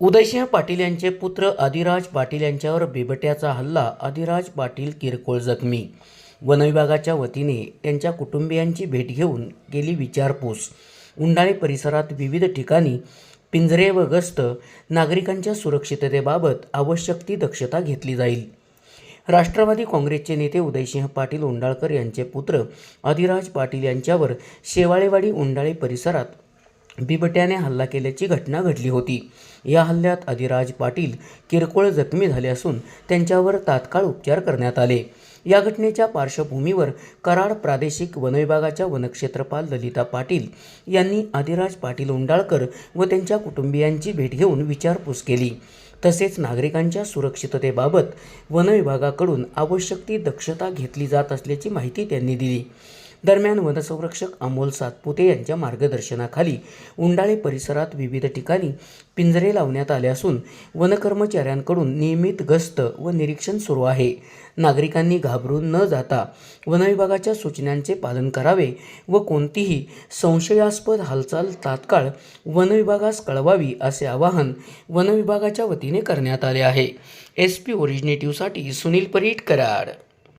उदयसिंह पाटील यांचे पुत्र आदिराज पाटील यांच्यावर बिबट्याचा हल्ला आदिराज पाटील किरकोळ जखमी. वनविभागाच्या वतीने त्यांच्या कुटुंबियांची भेट घेऊन केली विचारपूस. उंडाळे परिसरात विविध ठिकाणी पिंजरे व गस्त नागरिकांच्या सुरक्षिततेबाबत आवश्यक ती दक्षता घेतली जाईल. राष्ट्रवादी काँग्रेसचे नेते उदयसिंह पाटील उंडाळकर यांचे पुत्र आदिराज पाटील यांच्यावर शेवाळेवाडी उंडाळे परिसरात बिबट्याने हल्ला केल्याची घटना घडली होती. या हल्ल्यात अधिराज पाटील किरकोळ जखमी झाले असून त्यांच्यावर तात्काळ उपचार करण्यात आले. या घटनेच्या पार्श्वभूमीवर कराड प्रादेशिक वनविभागाच्या वनक्षेत्रपाल ललिता पाटील यांनी आदिराज पाटील उंडाळकर व त्यांच्या कुटुंबियांची भेट घेऊन विचारपूस केली. तसेच नागरिकांच्या सुरक्षिततेबाबत वनविभागाकडून आवश्यक ती दक्षता घेतली जात असल्याची माहिती त्यांनी दिली. दरम्यान वनसंरक्षक अमोल सातपुते यांच्या मार्गदर्शनाखाली उंडाळे परिसरात विविध ठिकाणी पिंजरे लावण्यात आले असून वनकर्मचाऱ्यांकडून नियमित गस्त व निरीक्षण सुरू आहे. नागरिकांनी घाबरून न जाता वनविभागाच्या सूचनांचे पालन करावे व कोणतीही संशयास्पद हालचाल तात्काळ वनविभागास कळवावी असे आवाहन वनविभागाच्या वतीने करण्यात आले आहे. एस पी ओरिजिनेटिव्हसाठी सुनील परीट कराड.